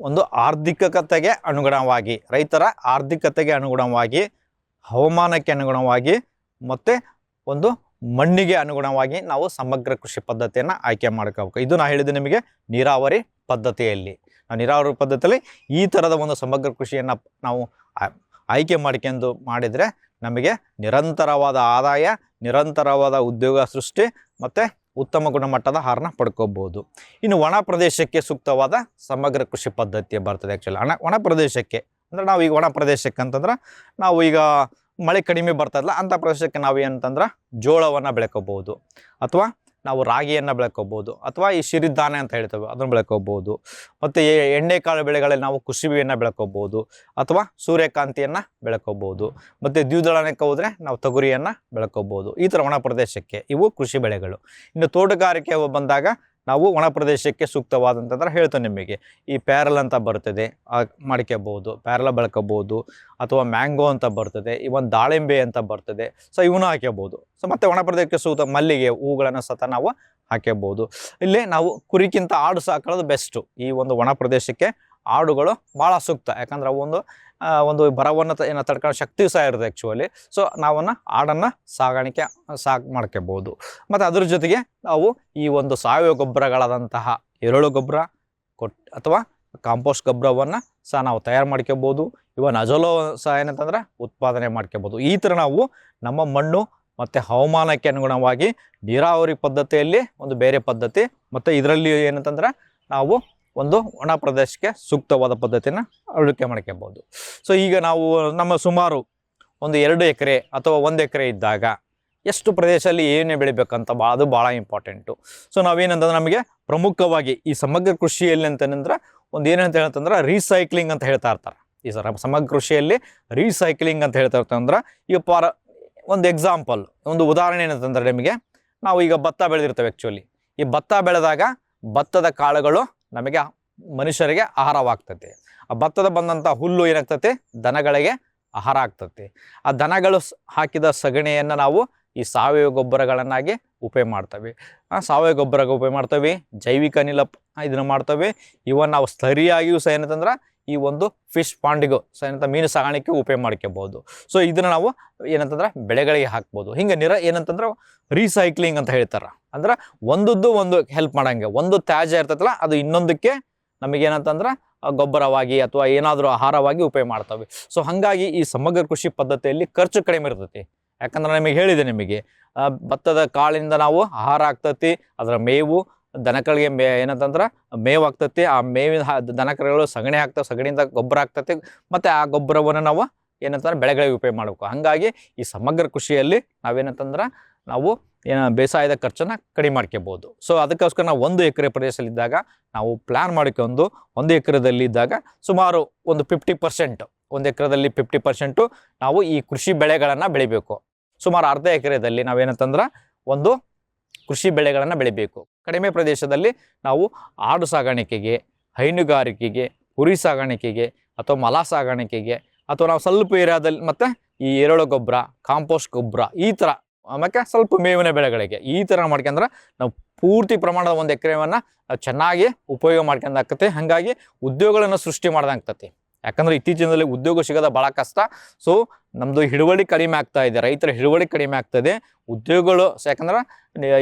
ಒಂದು ಆರ್ಥಿಕತೆಗೆ ಅನುಗುಣವಾಗಿ, ರೈತರ ಆರ್ಥಿಕತೆಗೆ ಅನುಗುಣವಾಗಿ, ಹವಾಮಾನಕ್ಕೆ ಅನುಗುಣವಾಗಿ, ಮತ್ತು ಒಂದು ಮಣ್ಣಿಗೆ ಅನುಗುಣವಾಗಿ ನಾವು ಸಮಗ್ರ ಕೃಷಿ ಪದ್ಧತಿಯನ್ನು ಆಯ್ಕೆ ಮಾಡ್ಕೋಬೇಕು. ಇದು ನಾ ಹೇಳಿದೆ ನಿಮಗೆ ನೀರಾವರಿ ಪದ್ಧತಿಯಲ್ಲಿ. ನಾವು ನೀರಾವರಿ ಪದ್ಧತಿಯಲ್ಲಿ ಈ ಥರದ ಒಂದು ಸಮಗ್ರ ಕೃಷಿಯನ್ನು ನಾವು ಆಯ್ಕೆ ಮಾಡ್ಕೊಂಡು ಮಾಡಿದರೆ ನಮಗೆ ನಿರಂತರವಾದ ಆದಾಯ ನಿರಂತರವಾದ ಉದ್ಯೋಗ ಸೃಷ್ಟಿ ಮತ್ತು ಉತ್ತಮ ಗುಣಮಟ್ಟದ ಆಹಾರನ ಪಡ್ಕೋಬೋದು. ಇನ್ನು ಒಣ ಪ್ರದೇಶಕ್ಕೆ ಸೂಕ್ತವಾದ ಸಮಗ್ರ ಕೃಷಿ ಪದ್ಧತಿ ಬರ್ತದೆ ಆ್ಯಕ್ಚುಲಿ ಹಣ ಒಣ ಪ್ರದೇಶಕ್ಕೆ ಅಂದರೆ ನಾವು ಈಗ ಒಣ ಪ್ರದೇಶಕ್ಕೆ ಅಂತಂದ್ರೆ ನಾವು ಈಗ ಮಳೆ ಕಡಿಮೆ ಬರ್ತದಲ್ಲ ಅಂಥ ಪ್ರದೇಶಕ್ಕೆ ನಾವು ಏನಂತಂದ್ರೆ ಜೋಳವನ್ನು ಬೆಳ್ಕೋಬೋದು. ಅಥವಾ ನಾವು ರಾಗಿಯನ್ನು ಬೆಳ್ಕೋಬೋದು ಅಥವಾ ಈ ಸಿರಿಧಾನ್ಯ ಅಂತ ಹೇಳ್ತೇವೆ, ಅದನ್ನು ಬೆಳ್ಕೋಬೋದು. ಮತ್ತು ಎಣ್ಣೆಕಾಳು ಬೆಳೆಗಳಲ್ಲಿ ನಾವು ಕುಸುಬಿಯನ್ನು ಬೆಳ್ಕೋಬೋದು ಅಥವಾ ಸೂರ್ಯಕಾಂತಿಯನ್ನು ಬೆಳ್ಕೋಬೋದು. ಮತ್ತು ದ್ವಿದಳನಕ್ಕೆ ಹೋದರೆ ನಾವು ತೊಗರಿಯನ್ನು ಬೆಳ್ಕೋಬೋದು. ಈ ಥರ ಒಣ ಪ್ರದೇಶಕ್ಕೆ ಇವು ಕೃಷಿ ಬೆಳೆಗಳು. ಇನ್ನು ತೋಟಗಾರಿಕೆ ಬಂದಾಗ ನಾವು ಒಣ ಪ್ರದೇಶಕ್ಕೆ ಸೂಕ್ತವಾದಂತಂದ್ರೆ ಹೇಳ್ತೇವೆ ನಿಮಗೆ. ಈ ಪ್ಯಾರಲ್ ಅಂತ ಬರ್ತದೆ ಮಾಡ್ಕೋಬೋದು ಪ್ಯಾರಲ ಬೆಳ್ಕೋಬೋದು, ಅಥವಾ ಮ್ಯಾಂಗೋ ಅಂತ ಬರ್ತದೆ ಒಂದು ದಾಳಿಂಬೆ ಅಂತ ಬರ್ತದೆ, ಸೊ ಇವನು ಹಾಕ್ಯಬೋದು. ಸೊ ಮತ್ತೆ ಒಣ ಪ್ರದೇಶಕ್ಕೆ ಸೂಕ್ತ, ಮಲ್ಲಿಗೆ, ಹೂಗಳನ್ನು ಸತ ನಾವು ಹಾಕ್ಯಬೋದು. ಇಲ್ಲಿ ನಾವು ಕುರಿಗಿಂತ ಆಡು ಸಾಕೊಳ್ಳೋದು ಬೆಸ್ಟು. ಈ ಒಂದು ಒಣ ಪ್ರದೇಶಕ್ಕೆ ಆಡುಗಳು ಭಾಳ ಸೂಕ್ತ. ಯಾಕಂದ್ರೆ ಅವು ಒಂದು ಒಂದು ಬರವನ್ನು ಏನೋ ತಡ್ಕೊಳ್ಳೋ ಶಕ್ತಿ ಸಹ ಇರುತ್ತೆ ಆ್ಯಕ್ಚುಲಿ ಸೊ ನಾವನ್ನ ಆಡನ್ನು ಸಾಗಾಣಿಕೆ ಸಾಕು ಮಾಡ್ಕೋಬೋದು. ಮತ್ತು ಅದ್ರ ಜೊತೆಗೆ ನಾವು ಈ ಒಂದು ಸಾವಯವ ಗೊಬ್ಬರಗಳಾದಂತಹ ಎರಳು ಗೊಬ್ಬರ ಕೊಟ್, ಅಥವಾ ಕಾಂಪೋಸ್ಟ್ ಗೊಬ್ಬರವನ್ನು ಸಹ ನಾವು ತಯಾರು ಮಾಡ್ಕೋಬೋದು. ಇವನ್ ಅಜೋಲೋ ಸಹ ಏನಂತಂದ್ರೆ ಉತ್ಪಾದನೆ ಮಾಡ್ಕೋಬೋದು. ಈ ಥರ ನಾವು ನಮ್ಮ ಮಣ್ಣು ಮತ್ತು ಹವಾಮಾನಕ್ಕೆ ಅನುಗುಣವಾಗಿ ನೀರಾವರಿ ಪದ್ಧತಿಯಲ್ಲಿ ಒಂದು ಬೇರೆ ಪದ್ಧತಿ, ಮತ್ತು ಇದರಲ್ಲಿ ಏನಂತಂದ್ರೆ ನಾವು ಒಂದು ಒಣ ಪ್ರದೇಶಕ್ಕೆ ಸೂಕ್ತವಾದ ಪದ್ಧತಿನ ಅಳವಡಿಕೆ ಮಾಡ್ಕೋಬೋದು. ಸೊ ಈಗ ನಾವು ನಮ್ಮ ಸುಮಾರು ಒಂದು ಎರಡು ಎಕರೆ ಅಥವಾ ಒಂದು ಎಕರೆ ಇದ್ದಾಗ ಎಷ್ಟು ಪ್ರದೇಶದಲ್ಲಿ ಏನೇ ಬೆಳಿಬೇಕಂತ ಬಾ, ಅದು ಭಾಳ ಇಂಪಾರ್ಟೆಂಟು ಸೊ ನಾವೇನಂತಂದ್ರೆ ನಮಗೆ ಪ್ರಮುಖವಾಗಿ ಈ ಸಮಗ್ರ ಕೃಷಿಯಲ್ಲಿ ಅಂತಂದ್ರೆ ಒಂದು ಏನಂತ ಹೇಳ್ತಂದ್ರೆ ರೀಸೈಕ್ಲಿಂಗ್ ಅಂತ ಹೇಳ್ತಾ ಇರ್ತಾರೆ. ಈ ಸರ ಸಮಗ್ರ ಕೃಷಿಯಲ್ಲಿ ರೀಸೈಕ್ಲಿಂಗ್ ಅಂತ ಹೇಳ್ತಾ ಇರ್ತಂದ್ರೆ ಈಗ ಪಾರ ಒಂದು ಎಕ್ಸಾಂಪಲ್ ಒಂದು ಉದಾಹರಣೆ ಏನಂತಂದ್ರೆ ನಿಮಗೆ ನಾವು ಈಗ ಭತ್ತ ಬೆಳೆದಿರ್ತೇವೆ ಆ್ಯಕ್ಚುಲಿ ಈ ಭತ್ತ ಬೆಳೆದಾಗ ಭತ್ತದ ಕಾಳುಗಳು ನಮಗೆ ಮನುಷ್ಯರಿಗೆ ಆಹಾರವಾಗ್ತದೆ. ಆ ಭತ್ತದ ಬಂದಂಥ ಹುಲ್ಲು ಏನಾಗ್ತದೆ? ದನಗಳಿಗೆ ಆಹಾರ ಆಗ್ತತಿ ಆ ದನಗಳು ಹಾಕಿದ ಸಗಣಿಯನ್ನು ನಾವು ಈ ಸಾವಯವ ಗೊಬ್ಬರಗಳನ್ನಾಗಿ ಉಪಯೋಗ ಮಾಡ್ತವೆ. ಸಾವಯವ ಗೊಬ್ಬರ ಉಪಯೋಗ ಮಾಡ್ತವೆ, ಜೈವಿಕ ಅನಿಲ ಇದನ್ನು ಇದನ್ನ ಮಾಡ್ತೇವೆ. ಇವನ್ ನಾವು ಸ್ಥಳೀಯಾಗಿಯೂ ಸಹ ಏನಂತಂದ್ರೆ ಈ ಒಂದು ಫಿಶ್ ಪಾಂಡಿಗೂ ಸಹ ಏನಂತ ಮೀನು ಸಾಗಾಣಿಕೆ ಉಪಯೋಗ ಮಾಡ್ಕೋಬೋದು. ಸೊ ಇದನ್ನ ನಾವು ಏನಂತಂದ್ರೆ ಬೆಳೆಗಳಿಗೆ ಹಾಕ್ಬೋದು. ಹಿಂಗೆ ನಿರ ಏನಂತಂದ್ರೆ ರೀಸೈಕ್ಲಿಂಗ್ ಅಂತ ಹೇಳ್ತಾರೆ. ಅಂದ್ರೆ ಒಂದದ್ದು ಒಂದು ಹೆಲ್ಪ್ ಮಾಡಂಗೆ. ಒಂದು ತ್ಯಾಜ್ಯ ಇರ್ತೈತಲ್ಲ, ಅದು ಇನ್ನೊಂದಕ್ಕೆ ನಮಗೇನಂತಂದ್ರೆ ಗೊಬ್ಬರವಾಗಿ ಅಥವಾ ಏನಾದರೂ ಆಹಾರವಾಗಿ ಉಪಯೋಗ ಮಾಡ್ತವೆ. ಸೊ ಹಾಗಾಗಿ ಈ ಸಮಗ್ರ ಕೃಷಿ ಪದ್ಧತಿಯಲ್ಲಿ ಖರ್ಚು ಕಡಿಮೆ ಇರ್ತೈತಿ. ಯಾಕಂದ್ರೆ ನಿಮಗೆ ಹೇಳಿದೆ ನಿಮಗೆ ಭತ್ತದ ಕಾಳಿಂದ ನಾವು ಆಹಾರ ಆಗ್ತತಿ, ಅದರ ಮೇವು, ದನಕಳಿಗೆ ಮೇ, ಏನಂತಂದ್ರೆ ಮೇವು ಆಗ್ತತಿ, ಆ ಮೇವಿನ ದನಕರುಗಳು ಸಗಣಿ ಹಾಕ್ತವೆ ಸಗಣಿಯಿಂದ ಗೊಬ್ಬರ ಆಗ್ತತಿ, ಮತ್ತು ಆ ಗೊಬ್ಬರವನ್ನು ನಾವು ಏನಂತಂದ್ರೆ ಬೆಳೆಗಳಿಗೆ ಉಪಯೋಗ ಮಾಡಬೇಕು. ಹಾಗಾಗಿ ಈ ಸಮಗ್ರ ಕೃಷಿಯಲ್ಲಿ ನಾವೇನಂತಂದ್ರೆ ನಾವು ಏನ ಬೇಸಾಯದ ಖರ್ಚನ್ನು ಕಡಿಮೆ ಮಾಡ್ಕೋಬೋದು. ಸೊ ಅದಕ್ಕೋಸ್ಕರ ನಾವು ಒಂದು ಎಕರೆ ಪ್ರದೇಶದಲ್ಲಿದ್ದಾಗ ನಾವು ಪ್ಲ್ಯಾನ್ ಮಾಡ್ಕೊಂಡು ಒಂದು ಎಕರೆದಲ್ಲಿ ಇದ್ದಾಗ ಸುಮಾರು ಒಂದು ಫಿಫ್ಟಿ ಪರ್ಸೆಂಟ್ ಒಂದು ಎಕರೆದಲ್ಲಿ ಫಿಫ್ಟಿ ಪರ್ಸೆಂಟು ನಾವು ಈ ಕೃಷಿ ಬೆಳೆಗಳನ್ನು ಬೆಳಿಬೇಕು. ಸುಮಾರು ಅರ್ಧ ಎಕರೆದಲ್ಲಿ ನಾವೇನಂತಂದ್ರೆ ಒಂದು ಕೃಷಿ ಬೆಳೆಗಳನ್ನು ಬೆಳಿಬೇಕು. ಕಡಿಮೆ ಪ್ರದೇಶದಲ್ಲಿ ನಾವು ಆಡು ಸಾಗಾಣಿಕೆಗೆ, ಹೈನುಗಾರಿಕೆಗೆ, ಕುರಿ ಸಾಗಾಣಿಕೆಗೆ ಅಥವಾ ಮಲ ಸಾಗಾಣಿಕೆಗೆ ಅಥವಾ ನಾವು ಸ್ವಲ್ಪ ಏರಿಯಾದಲ್ಲಿ ಮತ್ತು ಈ ಎರೆಹುಳ ಗೊಬ್ಬರ, ಕಾಂಪೋಸ್ಟ್ ಗೊಬ್ಬರ ಈ ಥರ ಆಮೇಲೆ ಸ್ವಲ್ಪ ಮೇವಿನ ಬೆಳೆಗಳಿಗೆ ಈ ಥರ ಮಾಡ್ಕೊಂಡ್ರೆ ನಾವು ಪೂರ್ತಿ ಪ್ರಮಾಣದ ಒಂದು ಎಕರೆವನ್ನು ನಾವು ಚೆನ್ನಾಗಿ ಉಪಯೋಗ ಮಾಡ್ಕೊಂಡಾಗ್ತತೆ ಹಾಗಾಗಿ ಉದ್ಯೋಗಗಳನ್ನು ಸೃಷ್ಟಿ ಮಾಡ್ದಂಗ್ತತಿ ಯಾಕಂದ್ರೆ ಇತ್ತೀಚಿನದಲ್ಲಿ ಉದ್ಯೋಗ ಸಿಗೋದ ಭಾಳ ಕಷ್ಟ. ಸೊ ನಮ್ಮದು ಹಿಡುವಳಿ ಕಡಿಮೆ ಆಗ್ತಾ ಇದೆ. ರೈತರ ಹಿಡುವಳಿ ಕಡಿಮೆ ಆಗ್ತದೆ ಉದ್ಯೋಗಗಳು ಯಾಕಂದ್ರೆ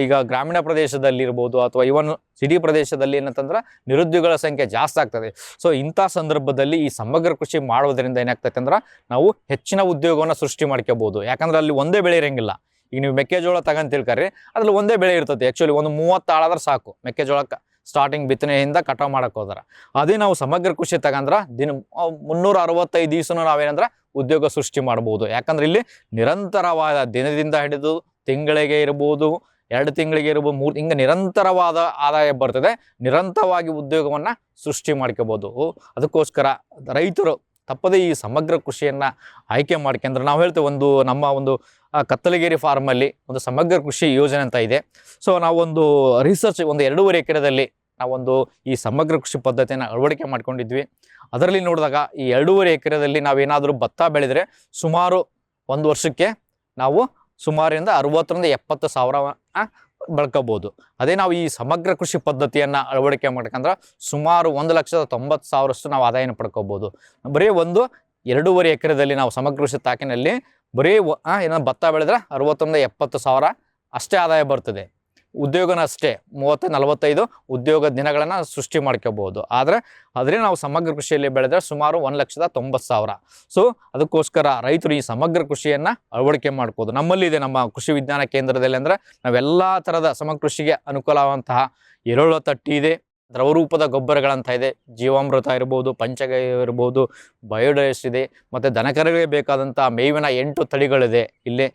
ಈಗ ಗ್ರಾಮೀಣ ಪ್ರದೇಶದಲ್ಲಿ ಇರ್ಬೋದು ಅಥವಾ ಇವನ್ ಸಿಟಿ ಪ್ರದೇಶದಲ್ಲಿ ಏನಂತಂದ್ರೆ ನಿರುದ್ಯೋಗಗಳ ಸಂಖ್ಯೆ ಜಾಸ್ತಿ ಆಗ್ತದೆ. ಸೊ ಇಂಥ ಸಂದರ್ಭದಲ್ಲಿ ಈ ಸಮಗ್ರ ಕೃಷಿ ಮಾಡೋದ್ರಿಂದ ಏನಾಗ್ತೈತೆ ಅಂದ್ರೆ ನಾವು ಹೆಚ್ಚಿನ ಉದ್ಯೋಗವನ್ನು ಸೃಷ್ಟಿ ಮಾಡ್ಕೋಬೋದು. ಯಾಕಂದ್ರೆ ಅಲ್ಲಿ ಒಂದೇ ಬೆಳೆ ಇರಂಗಿಲ್ಲ. ಈಗ ನೀವು ಮೆಕ್ಕೆಜೋಳ ತಗೊಂಡ್ ತಿಳ್ಕರಿ ಅದ್ರಲ್ಲಿ ಒಂದೇ ಬೆಳೆ ಇರ್ತದೆ ಆ್ಯಕ್ಚುಲಿ ಒಂದು ಮೂವತ್ತು ಆಳಾದ್ರೆ ಸಾಕು ಮೆಕ್ಕೆಜೋಳಕ್ಕೆ. ಸ್ಟಾರ್ಟಿಂಗ್ ಬಿತ್ತನೆಯಿಂದ ಕಟಾವು ಮಾಡಕ್ಕೆ ಹೋದ್ರ. ಅದೇ ನಾವು ಸಮಗ್ರ ಕೃಷಿ ತಗಂದ್ರೆ ದಿನ ಮುನ್ನೂರ ಅರವತ್ತೈದು ದಿವಸನೂ ನಾವೇನಂದ್ರೆ ಉದ್ಯೋಗ ಸೃಷ್ಟಿ ಮಾಡ್ಬೋದು. ಯಾಕಂದ್ರೆ ಇಲ್ಲಿ ನಿರಂತರವಾದ ದಿನದಿಂದ ಹಿಡಿದು ತಿಂಗಳಿಗೆ ಇರ್ಬೋದು, ಎರಡು ತಿಂಗಳಿಗೆ ಇರ್ಬೋದು, ಮೂರು ಹಿಂಗೆ ನಿರಂತರವಾದ ಆದಾಯ ಬರ್ತದೆ. ನಿರಂತರವಾಗಿ ಉದ್ಯೋಗವನ್ನು ಸೃಷ್ಟಿ ಮಾಡ್ಕೋಬೋದು. ಅದಕ್ಕೋಸ್ಕರ ರೈತರು ತಪ್ಪದೇ ಈ ಸಮಗ್ರ ಕೃಷಿಯನ್ನು ಆಯ್ಕೆ ಮಾಡ್ಕೊಂಡ್ರೆ ನಾವು ಹೇಳ್ತೇವೆ ಒಂದು ನಮ್ಮ ಒಂದು ಕತ್ತಲಗೇರಿ ಫಾರ್ಮಲ್ಲಿ ಒಂದು ಸಮಗ್ರ ಕೃಷಿ ಯೋಜನೆ ಅಂತ ಇದೆ. ಸೊ ನಾವೊಂದು ರಿಸರ್ಚ್ ಒಂದು ಎರಡೂವರೆ ಎಕರೆದಲ್ಲಿ ನಾವೊಂದು ಈ ಸಮಗ್ರ ಕೃಷಿ ಪದ್ಧತಿಯನ್ನು ಅಳವಡಿಕೆ ಮಾಡ್ಕೊಂಡಿದ್ವಿ. ಅದರಲ್ಲಿ ನೋಡಿದಾಗ ಈ ಎರಡೂವರೆ ಎಕರೆದಲ್ಲಿ ನಾವೇನಾದರೂ ಭತ್ತ ಬೆಳೆದರೆ ಸುಮಾರು ಒಂದು ವರ್ಷಕ್ಕೆ ನಾವು ಸುಮಾರಿಂದ ಅರವತ್ತರಿಂದ ಎಪ್ಪತ್ತು ಸಾವಿರ ಬೆಳ್ಕೋಬೋದು. ಅದೇ ನಾವು ಈ ಸಮಗ್ರ ಕೃಷಿ ಪದ್ಧತಿಯನ್ನು ಅಳವಡಿಕೆ ಮಾಡ್ಕಂದ್ರೆ ಸುಮಾರು ಒಂದು ಲಕ್ಷದ ತೊಂಬತ್ತು ಸಾವಿರಷ್ಟು ನಾವು ಆದಾಯನ ಪಡ್ಕೋಬೋದು. ಬರೀ ಒಂದು ಎರಡೂವರೆ ಎಕರೆದಲ್ಲಿ ನಾವು ಸಮಗ್ರ ಕೃಷಿ ತಾಕಿನಲ್ಲಿ ಬರೀ ಏನೋ ಭತ್ತ ಬೆಳೆದ್ರೆ ಅರವತ್ತರಿಂದ ಎಪ್ಪತ್ತು ಸಾವಿರ ಅಷ್ಟೇ ಆದಾಯ ಬರ್ತದೆ. ಉದ್ಯೋಗನ ಅಷ್ಟೇ, ಮೂವತ್ತು, ನಲವತ್ತೈದು ಉದ್ಯೋಗ ದಿನಗಳನ್ನು ಸೃಷ್ಟಿ ಮಾಡ್ಕೋಬೋದು. ಆದರೆ ಆದರೆ ನಾವು ಸಮಗ್ರ ಕೃಷಿಯಲ್ಲಿ ಬೆಳೆದ್ರೆ ಸುಮಾರು ಒಂದು ಲಕ್ಷದ ತೊಂಬತ್ತು ಸಾವಿರ. ಸೊ ಅದಕ್ಕೋಸ್ಕರ ರೈತರು ಈ ಸಮಗ್ರ ಕೃಷಿಯನ್ನು ಅಳವಡಿಕೆ ಮಾಡ್ಕೋದು ನಮ್ಮಲ್ಲಿದೆ ನಮ್ಮ ಕೃಷಿ ವಿಜ್ಞಾನ ಕೇಂದ್ರದಲ್ಲಿ ಅಂದರೆ ನಾವೆಲ್ಲ ಥರದ ಸಮಗ್ರ ಕೃಷಿಗೆ ಅನುಕೂಲವಾದಂತಹ ಎರೆಹುಳ ತಟ್ಟಿ ಇದೆ. ದ್ರವರೂಪದ ಗೊಬ್ಬರಗಳಂತ ಇದೆ. ಜೀವಾಮೃತ ಇರ್ಬೋದು, ಪಂಚಗ ಇರ್ಬೋದು, ಬಯೋಡೈಸ್ ಇದೆ. ಮತ್ತು ದನಕರಿಗೆ ಬೇಕಾದಂಥ ಮೇವಿನ ಎಂಟು ತಳಿಗಳಿದೆ ಇಲ್ಲಿ.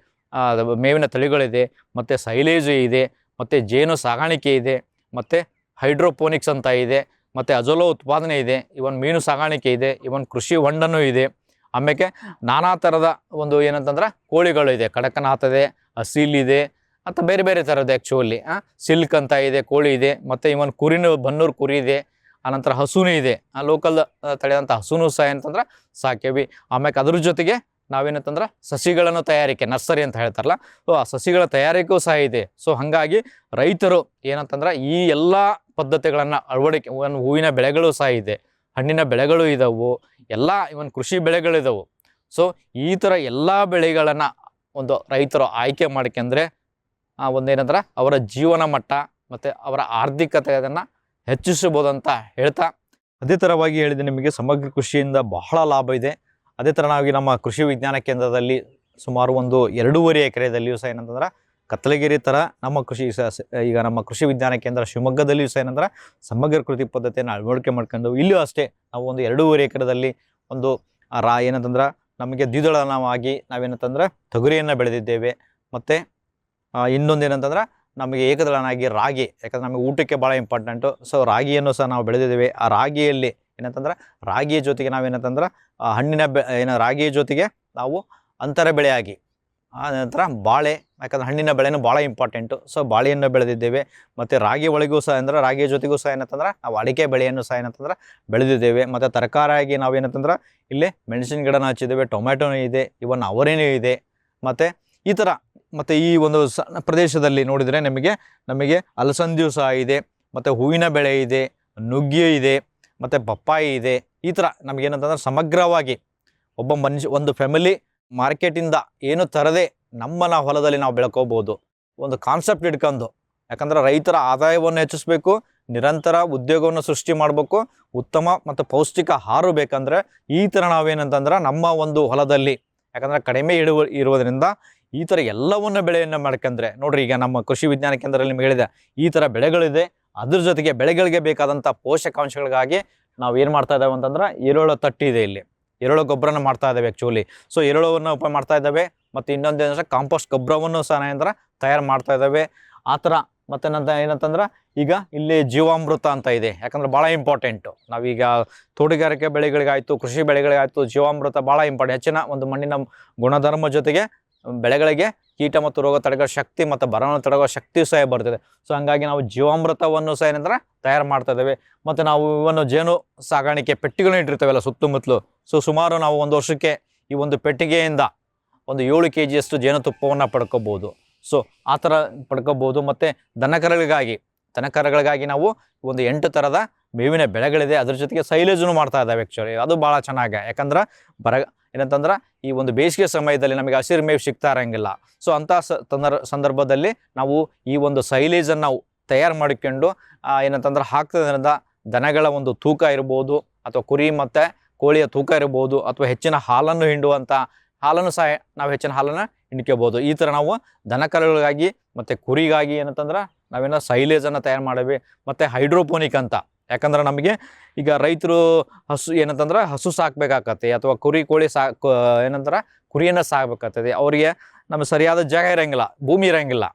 ಮೇವಿನ ತಳಿಗಳಿದೆ. ಮತ್ತು ಸೈಲೇಜು ಇದೆ. ಮತ್ತು ಜೇನು ಸಾಗಾಣಿಕೆ ಇದೆ. ಮತ್ತು ಹೈಡ್ರೋಪೋನಿಕ್ಸ್ ಅಂತ ಇದೆ. ಮತ್ತು ಅಜೋಲೋ ಉತ್ಪಾದನೆ ಇದೆ. ಇವನ್ ಮೀನು ಸಾಗಾಣಿಕೆ ಇದೆ. ಇವನ್ ಕೃಷಿ ಹೊಂಡನೂ ಇದೆ. ಆಮೇಲೆ ನಾನಾ ಥರದ ಒಂದು ಏನಂತಂದ್ರೆ ಕೋಳಿಗಳು ಇದೆ. ಕಡಕನಾಥ ಇದೆ, ಅಸೀಲ್ ಇದೆ ಅಂತ ಬೇರೆ ಬೇರೆ ಥರದ್ದು ಆ್ಯಕ್ಚುಲಿ ಸಿಲ್ಕ್ ಅಂತ ಇದೆ, ಕೋಳಿ ಇದೆ, ಮತ್ತು ಇವನ್ ಕುರಿನೂ, ಬನ್ನೂರು ಕುರಿ ಇದೆ ಆನಂತರ ಹಸುನೂ ಇದೆ. ಆ ಲೋಕಲ್ ತಳಿದಂಥ ಹಸುನೂ ಸಹ ಏನಂತಂದ್ರೆ ಸಾಕೇವಿ ಆಮ್ಯಾಕೆ ಅದ್ರ ಜೊತೆಗೆ ನಾವೇನಂತಂದ್ರೆ ಸಸಿಗಳನ್ನು ತಯಾರಿಕೆ, ನರ್ಸರಿ ಅಂತ ಹೇಳ್ತಾರಲ್ಲ, ಸೊ ಆ ಸಸಿಗಳ ತಯಾರಿಕೆಯೂ ಸಹ ಇದೆ. ಸೊ ಹಾಗಾಗಿ ರೈತರು ಏನಂತಂದ್ರೆ ಈ ಎಲ್ಲ ಪದ್ಧತಿಗಳನ್ನು, ಅಳವಡಿಕೆ, ಒಂದು ಹೂವಿನ ಬೆಳೆಗಳು ಸಹ ಇದೆ, ಹಣ್ಣಿನ ಬೆಳೆಗಳು ಇದಾವು, ಎಲ್ಲ ಇವನ್ ಕೃಷಿ ಬೆಳೆಗಳಿದಾವು. ಸೊ ಈ ಥರ ಎಲ್ಲ ಬೆಳೆಗಳನ್ನು ಒಂದು ರೈತರು ಆಯ್ಕೆ ಮಾಡ್ಕೊಂಡ್ರೆ ಆ ಒಂದೇನಂದ್ರೆ ಅವರ ಜೀವನ ಮಟ್ಟ ಮತ್ತು ಅವರ ಆರ್ಥಿಕತೆಯನ್ನು ಹೆಚ್ಚಿಸಬಹುದು ಅಂತ ಹೇಳ್ತಾ. ಅದೇ ಥರವಾಗಿ ಹೇಳಿದೆ ನಿಮಗೆ ಸಮಗ್ರ ಕೃಷಿಯಿಂದ ಬಹಳ ಲಾಭ ಇದೆ. ಅದೇ ಥರನಾಗಿ ನಮ್ಮ ಕೃಷಿ ವಿಜ್ಞಾನ ಕೇಂದ್ರದಲ್ಲಿ ಸುಮಾರು ಒಂದು ಎರಡೂವರೆ ಎಕರೆದಲ್ಲಿಯೂ ಸಹ ಏನಂತಂದ್ರೆ ಕತ್ತಲಗಿರಿ ಥರ ನಮ್ಮ ಕೃಷಿ ಈಗ ನಮ್ಮ ಕೃಷಿ ವಿಜ್ಞಾನ ಕೇಂದ್ರ ಶಿವಮೊಗ್ಗದಲ್ಲಿಯೂ ಸಹ ಏನಂದ್ರೆ ಸಮಗ್ರ ಕೃತಿ ಪದ್ಧತಿಯನ್ನು ಅಳವಡಿಕೆ ಮಾಡ್ಕೊಂಡು ಇಲ್ಲಿಯೂ ಅಷ್ಟೇ ನಾವು ಒಂದು ಎರಡೂವರೆ ಎಕರೆದಲ್ಲಿ ಒಂದು ರಾ ಏನಂತಂದ್ರೆ ನಮಗೆ ದ್ವಿದಳನವಾಗಿ ನಾವೇನಂತಂದ್ರೆ ತೊಗರಿಯನ್ನು ಬೆಳೆದಿದ್ದೇವೆ. ಮತ್ತು ಇನ್ನೊಂದು ಏನಂತಂದ್ರೆ ನಮಗೆ ಏಕದಳನಾಗಿ ರಾಗಿ, ಯಾಕಂದ್ರೆ ನಮಗೆ ಊಟಕ್ಕೆ ಭಾಳ ಇಂಪಾರ್ಟೆಂಟು ಸೊ ರಾಗಿಯನ್ನು ಸಹ ನಾವು ಬೆಳೆದಿದ್ದೇವೆ. ಆ ರಾಗಿಯಲ್ಲಿ ಏನಂತಂದ್ರೆ, ರಾಗಿಯ ಜೊತೆಗೆ ನಾವೇನಂತಂದ್ರೆ ಆ, ಹಣ್ಣಿನ ಬೆ, ಏನೋ ರಾಗಿಯ ಜೊತೆಗೆ ನಾವು ಅಂತರ ಬೆಳೆಯಾಗಿ, ಆ ನಂತರ ಬಾಳೆ, ಯಾಕಂದ್ರೆ ಹಣ್ಣಿನ ಬೆಳೆನೂ ಭಾಳ ಇಂಪಾರ್ಟೆಂಟು ಸೊ ಬಾಳೆಯನ್ನು ಬೆಳೆದಿದ್ದೇವೆ. ಮತ್ತು ರಾಗಿ ಒಳಗೂ ಸಹ ಅಂದರೆ ರಾಗಿಯ ಜೊತೆಗೂ ಸಹ ಏನಂತಂದ್ರೆ, ನಾವು ಅಡಿಕೆ ಬೆಳೆಯನ್ನು ಸಹ ಏನಂತಂದ್ರೆ ಬೆಳೆದಿದ್ದೇವೆ. ಮತ್ತು ತರಕಾರಿಯಾಗಿ ನಾವೇನಂತಂದ್ರೆ ಇಲ್ಲಿ ಮೆಣಸಿನ ಗಿಡನ ಹಚ್ಚಿದ್ದೇವೆ, ಟೊಮ್ಯಾಟೊನೂ ಇದೆ ಇವನ್ ಅವರೇನೂ ಇದೆ. ಮತ್ತು ಈ ಥರ ಮತ್ತು ಈ ಒಂದು ಸಣ್ಣ ಪ್ರದೇಶದಲ್ಲಿ ನೋಡಿದರೆ ನಮಗೆ ನಮಗೆ ಅಲಸಂದಿಯು ಸಹ ಇದೆ, ಮತ್ತು ಹೂವಿನ ಬೆಳೆ ಇದೆ ನುಗ್ಗಿ ಇದೆ, ಮತ್ತು ಪಪ್ಪಾಯಿ ಇದೆ. ಈ ಥರ ನಮಗೇನಂತಂದ್ರೆ ಸಮಗ್ರವಾಗಿ ಒಬ್ಬ ಮನುಷ್ಯ, ಒಂದು ಫ್ಯಾಮಿಲಿ ಮಾರ್ಕೆಟಿಂದ ಏನು ತರದೆ ನಮ್ಮನ ಹೊಲದಲ್ಲಿ ನಾವು ಬೆಳ್ಕೋಬೋದು. ಒಂದು ಕಾನ್ಸೆಪ್ಟ್ ಇಟ್ಕೊಂಡು. ಯಾಕಂದ್ರೆ ರೈತರ ಆದಾಯವನ್ನು ಹೆಚ್ಚಿಸ್ಬೇಕು, ನಿರಂತರ ಉದ್ಯೋಗವನ್ನು ಸೃಷ್ಟಿ ಮಾಡಬೇಕು, ಉತ್ತಮ ಮತ್ತು ಪೌಷ್ಟಿಕ ಆಹಾರ ಬೇಕಂದರೆ ಈ ಥರ ನಾವೇನಂತಂದ್ರೆ ನಮ್ಮ ಒಂದು ಹೊಲದಲ್ಲಿ, ಯಾಕಂದ್ರೆ ಕಡಿಮೆ ಇಡುವ ಇರುವುದರಿಂದ ಈ ಥರ ಎಲ್ಲವನ್ನ ಬೆಳೆಯನ್ನು ಮಾಡ್ಕೊಂಡ್ರೆ, ನೋಡ್ರಿ ಈಗ ನಮ್ಮ ಕೃಷಿ ವಿಜ್ಞಾನ ಕೇಂದ್ರದಲ್ಲಿ ನಿಮ್ಗೆ ಹೇಳಿದೆ, ಈ ಥರ ಬೆಳೆಗಳಿದೆ, ಅದ್ರ ಜೊತೆಗೆ ಬೆಳೆಗಳಿಗೆ ಬೇಕಾದಂಥ ಪೋಷಕಾಂಶಗಳಿಗಾಗಿ ನಾವು ಏನು ಮಾಡ್ತಾ ಇದ್ದೇವೆ ಅಂತಂದ್ರೆ ಎರೆಹುಳ ತಟ್ಟಿ ಇದೆ ಇಲ್ಲಿ. ಎರೆಹುಳ ಗೊಬ್ಬರನ ಮಾಡ್ತಾ ಇದ್ದಾವೆ ಆ್ಯಕ್ಚುಲಿ ಸೊ ಎರೆಹುಳವನ್ನು ಉಪಯೋಗ ಮಾಡ್ತಾ ಇದ್ದಾವೆ ಮತ್ತು ಇನ್ನೊಂದು ಏನಂದ್ರೆ ಕಾಂಪೋಸ್ಟ್ ಗೊಬ್ಬರವನ್ನು ಸಹ ಏನಂದ್ರೆ ತಯಾರು ಮಾಡ್ತಾ ಇದ್ದಾವೆ ಆ ಥರ ಮತ್ತು ಏನಂತಂದ್ರೆ ಈಗ ಇಲ್ಲಿ ಜೀವಾಮೃತ ಅಂತ ಇದೆ, ಯಾಕಂದ್ರೆ ಭಾಳ ಇಂಪಾರ್ಟೆಂಟು ನಾವೀಗ ತೋಟಗಾರಿಕೆ ಬೆಳೆಗಳಿಗಾಯಿತು, ಕೃಷಿ ಬೆಳೆಗಳಿಗಾಯಿತು ಜೀವಾಮೃತ ಭಾಳ ಇಂಪಾರ್ಟೆಂಟ್ ಹೆಚ್ಚಿನ ಒಂದು ಮಣ್ಣಿನ ಗುಣಧರ್ಮ ಜೊತೆಗೆ ಬೆಳೆಗಳಿಗೆ ಕೀಟ ಮತ್ತು ರೋಗ ತಡೆಗೋ ಶಕ್ತಿ ಮತ್ತು ಬರವನ್ನು ತಡೆಗೋ ಶಕ್ತಿಯು ಸಹ ಬರ್ತದೆ ಸೊ ಹಂಗಾಗಿ ನಾವು ಜೀವಾಮೃತವನ್ನು ಸಹ ಏನಂದ್ರೆ ತಯಾರು ಮಾಡ್ತಾ ಇದ್ದೇವೆ. ಮತ್ತು ನಾವು ಇವನ್ನು ಜೇನು ಸಾಗಾಣಿಕೆ ಪೆಟ್ಟಿಗೆಗಳನ್ನ ಇಟ್ಟಿರ್ತೇವಲ್ಲ ಸುತ್ತಮುತ್ತಲು. ಸೊ ಸುಮಾರು ನಾವು ಒಂದು ವರ್ಷಕ್ಕೆ ಈ ಒಂದು ಪೆಟ್ಟಿಗೆಯಿಂದ ಒಂದು ಏಳು ಕೆ ಜಿಯಷ್ಟು ಜೇನುತುಪ್ಪವನ್ನು ಪಡ್ಕೋಬೋದು. ಸೊ ಆ ಥರ ಪಡ್ಕೋಬೋದು. ಮತ್ತು ದನಕರಗಳಿಗಾಗಿ ದನಕರಗಳಿಗಾಗಿ ನಾವು ಒಂದು ಎಂಟು ಥರದ ಮೇವಿನ ಬೆಳೆಗಳಿದೆ. ಅದ್ರ ಜೊತೆಗೆ ಸೈಲೇಜನ್ನು ಮಾಡ್ತಾ ಇದ್ದಾವೆ ಆ್ಯಕ್ಚುಲಿ ಅದು ಭಾಳ ಚೆನ್ನಾಗಿ. ಯಾಕಂದ್ರೆ ಬರ ಏನಂತಂದ್ರೆ ಈ ಒಂದು ಬೇಸಿಗೆ ಸಮಯದಲ್ಲಿ ನಮಗೆ ಹಸಿರು ಮೇವು ಸಿಗ್ತಾ ಇರೋಂಗಿಲ್ಲ ಸೊ ಅಂಥ ಸಂದರ್ಭದಲ್ಲಿ ನಾವು ಈ ಒಂದು ಸೈಲೇಜನ್ನು ತಯಾರು ಮಾಡಿಕೊಂಡು ಏನಂತಂದ್ರೆ ಹಾಕ್ತದ್ರಿಂದ ದನಗಳ ಒಂದು ತೂಕ ಇರ್ಬೋದು, ಅಥವಾ ಕುರಿ ಮತ್ತು ಕೋಳಿಯ ತೂಕ ಇರ್ಬೋದು, ಅಥವಾ ಹೆಚ್ಚಿನ ಹಾಲನ್ನು ಹಿಂಡುವಂಥ, ಹಾಲನ್ನು ಸಹ ನಾವು ಹೆಚ್ಚಿನ ಹಾಲನ್ನು ಹಿಂಡ್ಕೋಬೋದು. ಈ ಥರ ನಾವು ದನಕರುಗಳಿಗಾಗಿ ಮತ್ತು ಕುರಿಗಾಗಿ ಏನಂತಂದ್ರೆ ನಾವೇನೋ ಸೈಲೇಜನ್ನು ತಯಾರು ಮಾಡೇವಿ. ಮತ್ತು ಹೈಡ್ರೋಪೋನಿಕ್ ಅಂತ. ಯಾಕಂದ್ರೆ ನಮಗೆ ಈಗ ರೈತರು ಹಸು ಏನಂತಂದ್ರೆ ಹಸು ಸಾಕ್ಬೇಕಾಗತ್ತೆ ಅಥವಾ ಕುರಿ, ಕೋಳಿ ಸಾಕು, ಏನಂತಾರೆ ಕುರಿಯನ್ನು ಸಾಕ್ಬೇಕಾಗ್ತದೆ ಅವರಿಗೆ ನಮಗೆ ಸರಿಯಾದ ಜಾಗ ಇರೋಂಗಿಲ್ಲ, ಭೂಮಿ ಇರೋಂಗಿಲ್ಲ.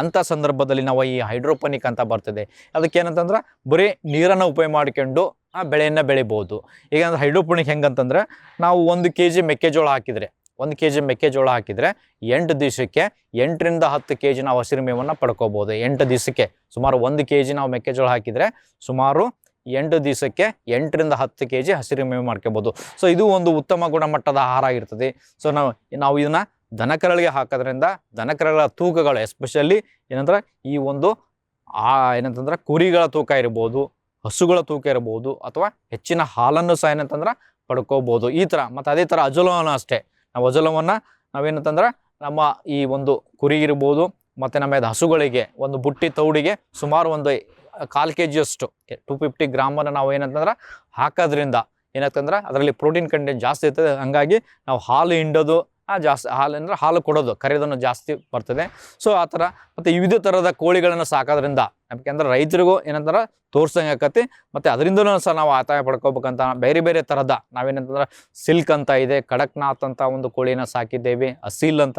ಅಂಥ ಸಂದರ್ಭದಲ್ಲಿ ನಾವು ಈ ಹೈಡ್ರೋಪೋನಿಕ್ ಅಂತ ಬರ್ತದೆ. ಅದಕ್ಕೆ ಏನಂತಂದ್ರೆ ಬರೀ ನೀರನ್ನು ಉಪಯೋಗ ಮಾಡಿಕೊಂಡು ಆ ಬೆಳೆಯನ್ನು ಬೆಳಿಬೋದು. ಈಗ ಹೈಡ್ರೋಪೋನಿಕ್ ಹೆಂಗಂತಂದ್ರೆ ನಾವು ಒಂದು ಕೆ ಜಿ ಮೆಕ್ಕೆಜೋಳ ಹಾಕಿದರೆ, ಒಂದು ಕೆ ಜಿ ಮೆಕ್ಕೆಜೋಳ ಹಾಕಿದರೆ ಎಂಟು ದಿವಸಕ್ಕೆ ಎಂಟರಿಂದ ಹತ್ತು ಕೆ ಜಿ ನಾವು ಹಸಿರು ಮೇವನ್ನು ಪಡ್ಕೋಬೋದು. ಎಂಟು ದಿವಸಕ್ಕೆ ಸುಮಾರು ಒಂದು ಕೆ ಜಿ ನಾವು ಮೆಕ್ಕೆಜೋಳ ಹಾಕಿದರೆ ಸುಮಾರು ಎಂಟು ದಿವಸಕ್ಕೆ ಎಂಟರಿಂದ ಹತ್ತು ಕೆ ಜಿ ಹಸಿರು ಮೇವು ಮಾಡ್ಕೋಬೋದು. ಸೊ ಇದು ಒಂದು ಉತ್ತಮ ಗುಣಮಟ್ಟದ ಆಹಾರ ಆಗಿರ್ತದೆ. ಸೊ ನಾವು ನಾವು ಇದನ್ನು ದನಕರಳಿಗೆ ಹಾಕೋದ್ರಿಂದ ದನಕರಗಳ ತೂಕಗಳು ಎಸ್ಪೆಷಲಿ ಏನಂದ್ರೆ ಈ ಒಂದು, ಆ, ಏನಂತಂದ್ರೆ ಕುರಿಗಳ ತೂಕ ಇರ್ಬೋದು, ಹಸುಗಳ ತೂಕ ಇರ್ಬೋದು, ಅಥವಾ ಹೆಚ್ಚಿನ ಹಾಲನ್ನು ಸಹ ಏನಂತಂದ್ರೆ ಪಡ್ಕೋಬೋದು. ಈ ಥರ ಮತ್ತು ಅದೇ ಥರ ಅಜಲವನ್ನು ಅಷ್ಟೇ. ನಾವು ಅಜಲವನ್ನು ನಾವೇನಂತಂದ್ರೆ ನಮ್ಮ ಈ ಒಂದು ಕುರಿ ಇರ್ಬೋದು, ಮತ್ತು ನಮ್ಮ ಹಸುಗಳಿಗೆ, ಒಂದು ಬುಟ್ಟಿ ತೌಡಿಗೆ ಸುಮಾರು ಒಂದು ಕಾಲು ಕೆ ಜಿಯಷ್ಟು ಟು ಫಿಫ್ಟಿ ಗ್ರಾಮನ್ನು ನಾವು ಏನಂತಂದ್ರೆ ಹಾಕೋದ್ರಿಂದ ಏನಂತಂದ್ರೆ ಅದರಲ್ಲಿ ಪ್ರೋಟೀನ್ ಕಂಟೆಂಟ್ ಜಾಸ್ತಿ ಇರ್ತದೆ. ಹಾಗಾಗಿ ನಾವು ಹಾಲು ಹಿಂಡೋದು ಜಾಸ್ತಿ ಹಾಲು ಅಂದರೆ ಹಾಲು ಕೊಡೋದು, ಕರೆಯೋದನ್ನು ಜಾಸ್ತಿ ಬರ್ತದೆ. ಸೊ ಆ ಥರ ಮತ್ತು ವಿವಿಧ ಥರದ ಕೋಳಿಗಳನ್ನು ಸಾಕೋದ್ರಿಂದ ಯಾಕೆಂದ್ರೆ ರೈತರಿಗೂ ಏನಂತಾರೆ ತೋರ್ಸಂಗೆ ಆಕತಿ. ಮತ್ತು ಅದರಿಂದಲೂ ಸಹ ನಾವು ಆದಾಯ ಪಡ್ಕೋಬೇಕಂತ ಬೇರೆ ಬೇರೆ ಥರದ ನಾವೇನಂತಂದ್ರೆ ಸಿಲ್ಕ್ ಅಂತ ಇದೆ, ಕಡಕ್ನಾಥ್ ಅಂತ ಒಂದು ಕೋಳಿನ ಸಾಕಿದ್ದೇವೆ, ಅಸೀಲ್ ಅಂತ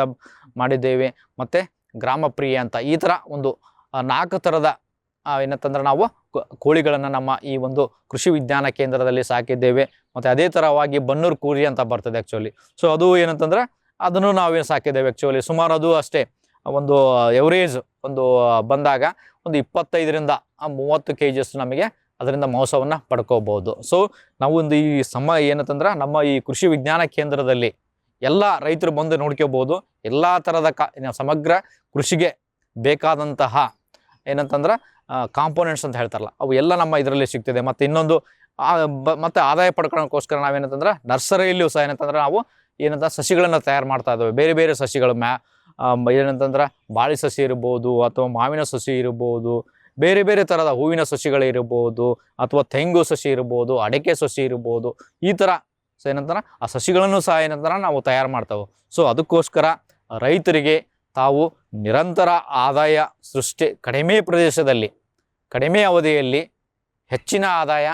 ಮಾಡಿದ್ದೇವೆ. ಮತ್ತು ಗ್ರಾಮಪ್ರಿಯ ಅಂತ ಈ ಥರ ಒಂದು ನಾಲ್ಕು ಥರದ ಏನಂತಂದ್ರೆ ನಾವು ಕೋಳಿಗಳನ್ನು ನಮ್ಮ ಈ ಒಂದು ಕೃಷಿ ವಿಜ್ಞಾನ ಕೇಂದ್ರದಲ್ಲಿ ಸಾಕಿದ್ದೇವೆ. ಮತ್ತು ಅದೇ ಥರವಾಗಿ ಬನ್ನೂರು ಕೂರಿ ಅಂತ ಬರ್ತದೆ ಆ್ಯಕ್ಚುಲಿ ಸೊ ಅದು ಏನಂತಂದ್ರೆ ಅದನ್ನು ನಾವೇನು ಸಾಕಿದ್ದೇವೆ ಆ್ಯಕ್ಚುಲಿ ಸುಮಾರು ಅದು ಅಷ್ಟೇ. ಒಂದು ಎವರೇಜ್ ಒಂದು ಬಂದಾಗ ಒಂದು ಇಪ್ಪತ್ತೈದರಿಂದ ಮೂವತ್ತು ಕೆ ಜಿಯಷ್ಟು ನಮಗೆ ಅದರಿಂದ ಮಾಂಸವನ್ನು ಪಡ್ಕೋಬೋದು ಸೊ ನಾವು ಒಂದು ಈ ಸಮ, ಏನಂತಂದ್ರೆ ನಮ್ಮ ಈ ಕೃಷಿ ವಿಜ್ಞಾನ ಕೇಂದ್ರದಲ್ಲಿ ಎಲ್ಲ ರೈತರು ಬಂದು ನೋಡ್ಕೋಬೋದು ಎಲ್ಲ ಥರದ ಕಾ, ಸಮಗ್ರ ಕೃಷಿಗೆ ಬೇಕಾದಂತಹ ಏನಂತಂದ್ರೆ ಕಾಂಪೋನೆಂಟ್ಸ್ ಅಂತ ಹೇಳ್ತಾರಲ್ಲ, ಅವು ಎಲ್ಲ ನಮ್ಮ ಇದರಲ್ಲಿ ಸಿಗ್ತಿದೆ. ಮತ್ತು ಇನ್ನೊಂದು ಮತ್ತು ಆದಾಯ ಪಡ್ಕೊಳ್ಳೋಕ್ಕೋಸ್ಕರ ನಾವೇನಂತಂದ್ರೆ ನರ್ಸರಿಯಲ್ಲಿಯೂ ಸಹ ಏನಂತಂದ್ರೆ ನಾವು ಏನಂತ ಸಸಿಗಳನ್ನು ತಯಾರು ಮಾಡ್ತಾ ಇದ್ದೇವೆ. ಬೇರೆ ಬೇರೆ ಸಸಿಗಳು, ಮ್ಯಾ ಏನಂತಂದ್ರೆ ಬಾಳೆ ಸಸಿ ಇರ್ಬೋದು, ಅಥವಾ ಮಾವಿನ ಸಸಿ ಇರ್ಬೋದು, ಬೇರೆ ಬೇರೆ ಥರದ ಹೂವಿನ ಸಸಿಗಳಿರ್ಬೋದು ಅಥವಾ ತೆಂಗು ಸಸಿ ಇರ್ಬೋದು, ಅಡಿಕೆ ಸಸಿ ಇರ್ಬೋದು, ಈ ಥರ ಸೊ ಏನಂತಾರೆ ಆ ಸಸಿಗಳನ್ನು ಸಹ ಏನಂತಾರ ನಾವು ತಯಾರು ಮಾಡ್ತಾವೆ ಸೊ ಅದಕ್ಕೋಸ್ಕರ ರೈತರಿಗೆ ತಾವು ನಿರಂತರ ಆದಾಯ ಸೃಷ್ಟಿ ಕಡಿಮೆ ಪ್ರದೇಶದಲ್ಲಿ, ಕಡಿಮೆ ಅವಧಿಯಲ್ಲಿ ಹೆಚ್ಚಿನ ಆದಾಯ,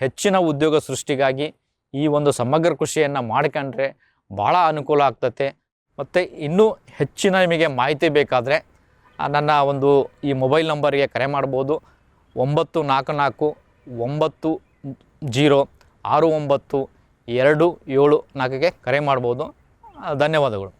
ಹೆಚ್ಚಿನ ಉದ್ಯೋಗ ಸೃಷ್ಟಿಗಾಗಿ ಈ ಒಂದು ಸಮಗ್ರ ಕೃಷಿಯನ್ನು ಮಾಡ್ಕೊಂಡ್ರೆ ಭಾಳ ಅನುಕೂಲ ಆಗ್ತತೆ. ಮತ್ತು ಇನ್ನೂ ಹೆಚ್ಚಿನ ನಿಮಗೆ ಮಾಹಿತಿ ಬೇಕಾದರೆ ನನ್ನ ಒಂದು ಈ ಮೊಬೈಲ್ ನಂಬರ್ಗೆ ಕರೆ ಮಾಡ್ಬೋದು. ಒಂಬತ್ತು ನಾಲ್ಕು ನಾಲ್ಕು ಒಂಬತ್ತು ಜೀರೋ ಆರು ಒಂಬತ್ತು ಎರಡು ಏಳು ನಾಲ್ಕಿಗೆ ಕರೆ ಮಾಡ್ಬೋದು ಧನ್ಯವಾದಗಳು